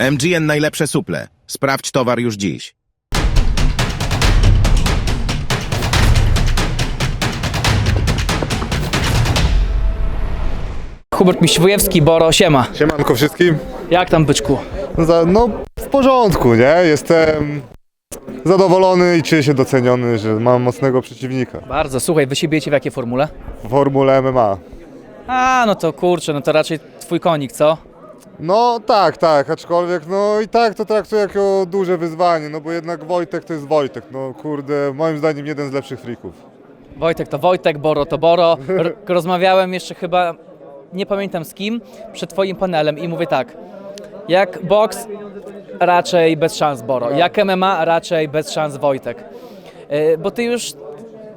MGN najlepsze suple. Sprawdź towar już dziś. Hubert Miściwojewski, Boro, siema. Siemanko wszystkim. Jak tam byczku? Za, no w porządku, nie? Jestem zadowolony i czuję się doceniony, że mam mocnego przeciwnika. Bardzo, słuchaj, wy się bijecie w jakiej formule? W formule MMA. A, no to kurczę, no to raczej twój konik, co? No tak, tak, aczkolwiek no i tak to traktuję jako duże wyzwanie, no bo jednak Wojtek to jest Wojtek, no kurde, moim zdaniem jeden z lepszych frików. Wojtek to Wojtek, Boro to Boro. R- rozmawiałem jeszcze chyba, nie pamiętam z kim, przed twoim panelem i mówię tak. Jak boks, raczej bez szans Boro. Jak MMA, raczej bez szans Wojtek. Yy, bo ty już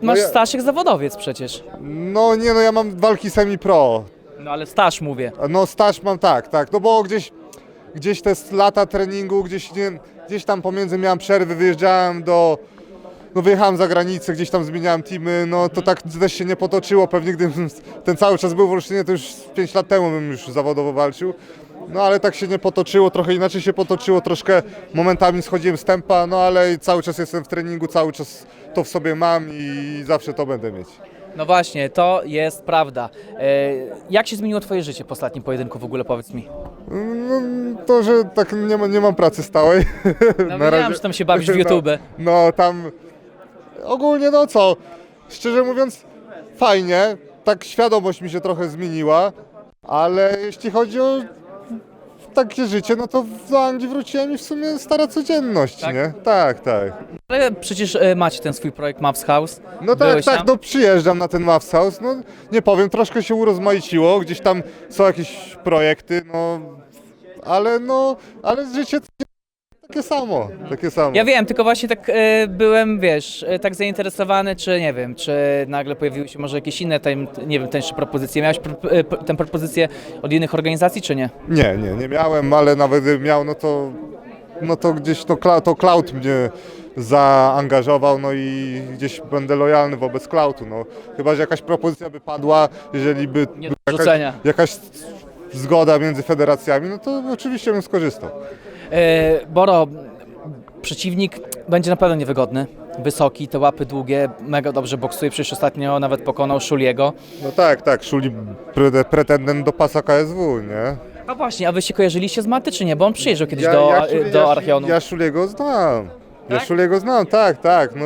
masz ja- staż jak zawodowiec przecież. No nie no, ja mam walki semi-pro, No ale staż mówię. no staż mam tak, tak, no bo gdzieś, gdzieś te lata treningu, gdzieś, nie, gdzieś tam pomiędzy miałem przerwy, wyjeżdżałem do, no wyjechałem za granicę, gdzieś tam zmieniałem teamy, no to tak też się nie potoczyło, pewnie gdybym ten cały czas był w Olsztynie, to już 5 lat temu bym już zawodowo walczył. No ale tak się nie potoczyło, trochę inaczej się potoczyło, troszkę momentami schodziłem z tempa, no ale cały czas jestem w treningu, cały czas to w sobie mam i zawsze to będę mieć. No właśnie, to jest prawda. Yy, jak się zmieniło twoje życie po ostatnim pojedynku w ogóle, powiedz mi? No, to, że tak nie, ma, nie mam pracy stałej. No wiedziałem, że tam się bawisz w YouTube. No, no tam ogólnie no co, szczerze mówiąc fajnie, tak świadomość mi się trochę zmieniła, ale jeśli chodzi o takie życie, no to do Anglii wróciłem i w sumie stara codzienność, Tak? nie? Tak, tak. Ale przecież e, macie ten swój projekt Maps House. No tak, Byłeś tak, tam? no przyjeżdżam na ten Maps House, no nie powiem, troszkę się urozmaiciło, gdzieś tam są jakieś projekty, no ale no, ale życie takie, samo, takie samo. Ja wiem, tylko właśnie tak e, byłem, wiesz, e, tak zainteresowany, czy nie wiem, czy nagle pojawiły się może jakieś inne, tam, nie wiem, tańsze propozycje. Miałeś pro, e, tę propozycję od innych organizacji, czy nie? Nie, nie, nie miałem, ale nawet gdybym miał, no to, no to gdzieś to, Cla- to Cloud mnie zaangażował, no i gdzieś będę lojalny wobec Cloudu, no. Chyba, że jakaś propozycja by padła, jeżeli by Nie by rzucenia. jakaś zgoda między federacjami, no to oczywiście bym skorzystał. E, Boro, przeciwnik będzie na pewno niewygodny. Wysoki, te łapy długie, mega dobrze boksuje, przecież ostatnio nawet pokonał Szuliego. No tak, tak, Szuli pre- pretendent do pasa KSW, nie? A właśnie, a wy się kojarzyliście z Maty, czy nie? Bo on przyjeżdżał kiedyś do, Szuli- do Archeonu. Ja Szuliego znam. Ja Tak? Szuliego znam, tak, tak. No.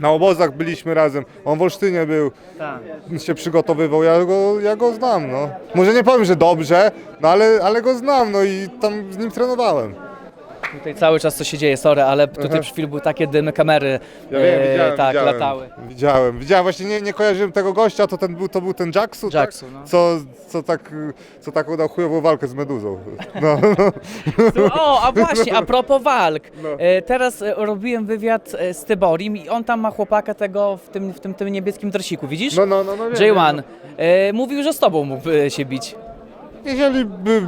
Na obozach byliśmy razem. On w Olsztynie był, Tak. się przygotowywał, ja go, ja go znam, no. Może nie powiem, że dobrze, no ale, ale go znam, no i tam z nim trenowałem. Tutaj cały czas co się dzieje, sorry, ale tutaj Aha. przy chwili były takie dymy kamery. Ja wiem, e, widziałem, tak, widziałem. latały. Widziałem, widziałem, właśnie nie, nie kojarzyłem tego gościa, to, ten był, to był ten Jacksu, Jacksu, tak? no. co, co, tak, co tak udał chujową walkę z Meduzą. No, O, a właśnie, a propos walk. No. E, Teraz e, robiłem wywiad e, z Tyborim i on tam ma chłopaka tego w tym, w tym, tym niebieskim dresiku, widzisz? no, no, no, no wiem, J1. E, Mówił, że z tobą mógłby się bić. Jeżeli by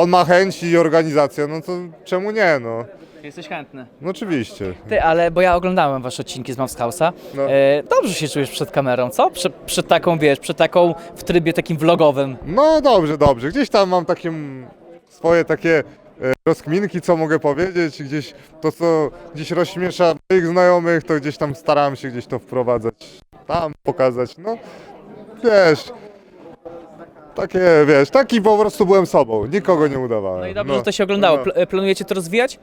on ma chęć i organizację, no to czemu nie, no. Jesteś chętny. No oczywiście. Ty, ale bo ja oglądałem wasze odcinki z Mouse House'a. No. E, dobrze się czujesz przed kamerą, co? Przed, przed taką, wiesz, przed taką w trybie takim vlogowym. No dobrze, dobrze. Gdzieś tam mam takie mm, swoje takie e, rozkminki, co mogę powiedzieć. Gdzieś to, co gdzieś rozśmiesza moich znajomych, to gdzieś tam staram się gdzieś to wprowadzać, tam pokazać. No wiesz, takie, wiesz, taki po prostu byłem sobą. Nikogo nie udawałem. No i dobrze, że to się oglądało. no. Pl- e, planujecie to rozwijać?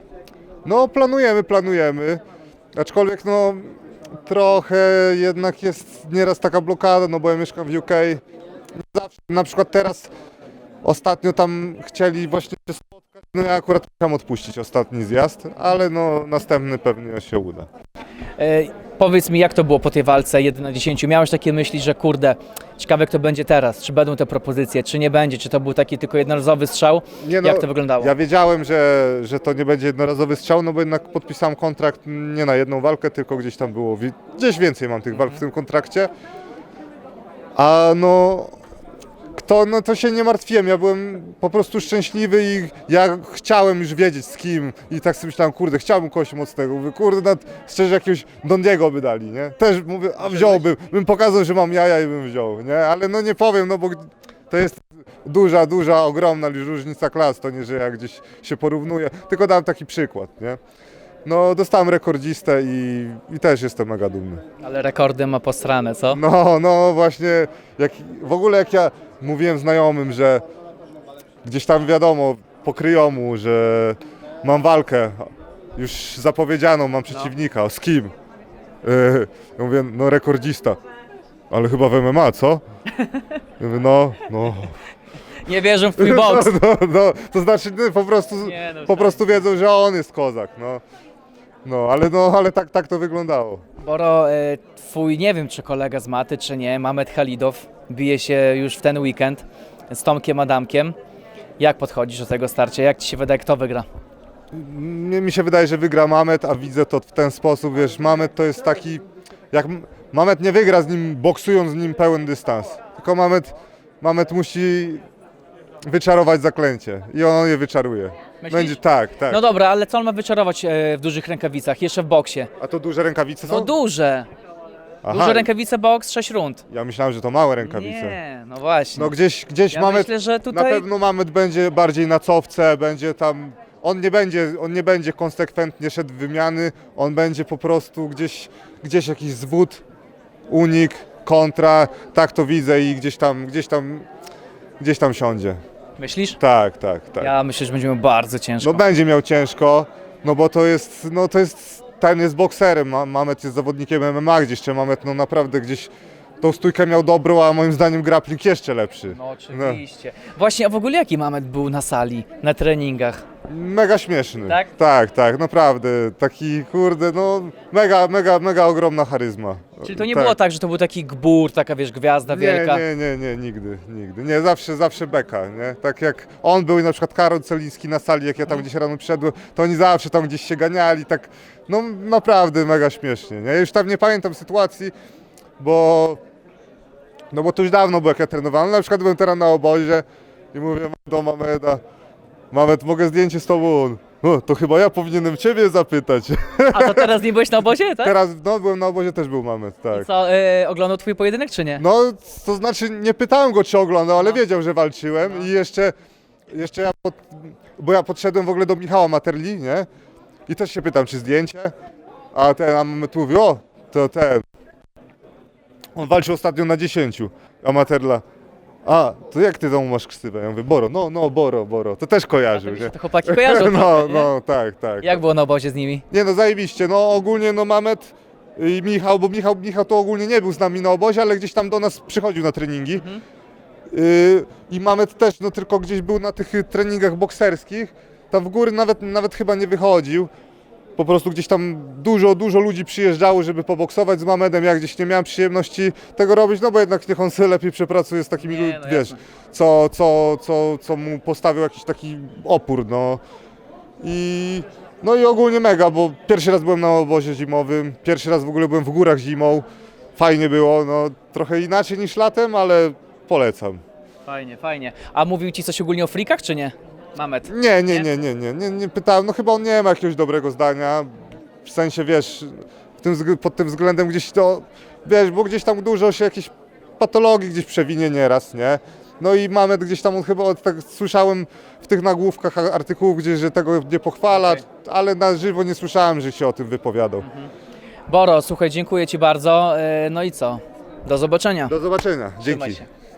No planujemy, planujemy. Aczkolwiek no trochę jednak jest nieraz taka blokada, no bo ja mieszkam w UK. Zawsze, na przykład teraz ostatnio tam chcieli właśnie się spotkać, no ja akurat musiałem odpuścić ostatni zjazd, ale no następny pewnie się uda. E, powiedz mi, jak to było po tej walce 1 na 10? Miałeś takie myśli, że kurde, ciekawe jak to będzie teraz, czy będą te propozycje, czy nie będzie, czy to był taki tylko jednorazowy strzał? Nie no, jak to wyglądało? Ja wiedziałem, że, że to nie będzie jednorazowy strzał, no bo jednak podpisałem kontrakt nie na jedną walkę, tylko gdzieś tam było, gdzieś więcej mam tych walk w tym kontrakcie. A no, kto, no to się nie martwiłem, ja byłem po prostu szczęśliwy i ja chciałem już wiedzieć z kim. I tak sobie myślałem, kurde, chciałbym kogoś mocnego, mówię, kurde, nawet szczerze jakiegoś Dondiego by dali, nie? Też mówię, a wziąłbym, bym pokazał, że mam jaja i bym wziął, nie? Ale no nie powiem, no bo to jest duża, duża, ogromna różnica klas, to nie, że ja gdzieś się porównuję, tylko dałem taki przykład, nie? No, dostałem rekordzistę i, i też jestem mega dumny. Ale rekordy ma posrane, co? No, no właśnie, jak, w ogóle jak ja mówiłem znajomym, że gdzieś tam wiadomo, po kryjomu, że mam walkę, już zapowiedzianą, mam przeciwnika, z kim? Yy, ja mówię, no rekordzista. Ale chyba w MMA, co? Ja mówię, no, no, Nie wierzę w twój boks. no, no, to znaczy no, po prostu, Nie, no, po tak. prostu wiedzą, że on jest kozak, no. No, ale no, ale tak, tak to wyglądało. Boro, e, twój, nie wiem czy kolega z maty, czy nie, Mamet Halidow, bije się już w ten weekend z Tomkiem Adamkiem. Jak podchodzisz do tego starcia? Jak ci się wydaje, kto wygra? Mnie mi się wydaje, że wygra Mamet, a widzę to w ten sposób, wiesz, Mamet to jest taki, jak M- Mamet nie wygra z nim, boksując z nim pełen dystans, tylko Mamet, Mamet musi wyczarować zaklęcie i on je wyczaruje. Myślisz? Będzie tak, tak. No dobra, ale co on ma wyczarować e, w dużych rękawicach, jeszcze w boksie? A to duże rękawice są? No duże, Aha, duże rękawice boks, 6 rund. ja myślałem, że to małe rękawice. Nie, no właśnie. No gdzieś, gdzieś ja Mamet, myślę, że na tutaj... pewno Mamet będzie bardziej na cofce, będzie tam, on nie będzie, on nie będzie konsekwentnie szedł w wymiany, on będzie po prostu gdzieś, gdzieś jakiś zwód, unik, kontra, tak to widzę i gdzieś tam, gdzieś tam, gdzieś tam siądzie. Myślisz? Tak, tak, tak. Ja myślę, że będziemy bardzo ciężko. No będzie miał ciężko, no bo to jest, no to jest, ten jest bokserem, Ma- Mamet jest zawodnikiem MMA gdzieś, czy Mamet no naprawdę gdzieś tą stójkę miał dobrą, a moim zdaniem grappling jeszcze lepszy. No oczywiście. Właśnie, a w ogóle jaki Mamet był na sali, na treningach? Mega śmieszny. Tak? Tak, tak, naprawdę. Taki, kurde, no mega, mega, mega ogromna charyzma. Czyli to nie było tak, że to był taki gbur, taka wiesz, gwiazda wielka? Nie, nie, nie, nie, nigdy, nigdy. Nie, zawsze, zawsze beka, nie? Tak jak on był i na przykład Karol Celiński na sali, jak ja tam gdzieś rano przyszedłem, to oni zawsze tam gdzieś się ganiali, tak, no naprawdę mega śmiesznie, nie? Już tam nie pamiętam sytuacji, bo, no bo to już dawno było, jak ja trenowałem. Na przykład byłem teraz na obozie i mówię do Mameda, Mamed, mogę zdjęcie z tobą? O, to chyba ja powinienem ciebie zapytać. A to teraz nie byłeś na obozie, tak? Teraz, no byłem na obozie, też był Mamed, tak. Co, e, oglądał twój pojedynek, czy nie? No, to znaczy nie pytałem go, czy oglądał, ale wiedział, że walczyłem i jeszcze, jeszcze ja, pod, bo ja podszedłem w ogóle do Michała Materli, nie? I też się pytam, czy zdjęcie? A ten, a tu mówi, o, to ten. On walczył ostatnio na 10, a Materla. A, to jak ty domu masz ksywę? Ja mówię, Boro, no, no, Boro, Boro. To też kojarzył, nie? To chłopaki kojarzą No, trochę, nie? no, tak, tak. Jak było na obozie z nimi? Nie no, zajebiście. No ogólnie no Mamet i Michał, bo Michał, Michał to ogólnie nie był z nami na obozie, ale gdzieś tam do nas przychodził na treningi. Yy, I Mamet też, no tylko gdzieś był na tych y, treningach bokserskich. Tam w góry nawet, nawet chyba nie wychodził. Po prostu gdzieś tam dużo, dużo ludzi przyjeżdżało, żeby poboksować z Mamedem. Ja gdzieś nie miałem przyjemności tego robić, no bo jednak niech on sobie lepiej przepracuje z takimi Nie, no wiesz, jasne. co, co, co, co mu postawił jakiś taki opór, no. I, no i ogólnie mega, bo pierwszy raz byłem na obozie zimowym, pierwszy raz w ogóle byłem w górach zimą. Fajnie było, no trochę inaczej niż latem, ale polecam. Fajnie, fajnie. A mówił ci coś ogólnie o frikach, czy nie? Mamet. Nie, nie, nie, nie, nie, nie, nie pytałem, no chyba on nie ma jakiegoś dobrego zdania, w sensie wiesz, w tym, wzg- pod tym względem gdzieś to, wiesz, bo gdzieś tam dużo się jakieś patologii gdzieś przewinie nieraz, nie? No i mamy gdzieś tam, on chyba tak słyszałem w tych nagłówkach a- artykułów gdzieś, że tego nie pochwala, Okej. ale na żywo nie słyszałem, że się o tym wypowiadał. Boro, słuchaj, dziękuję ci bardzo. E, No i co? Do zobaczenia. Do zobaczenia, Trzymaj dzięki. się.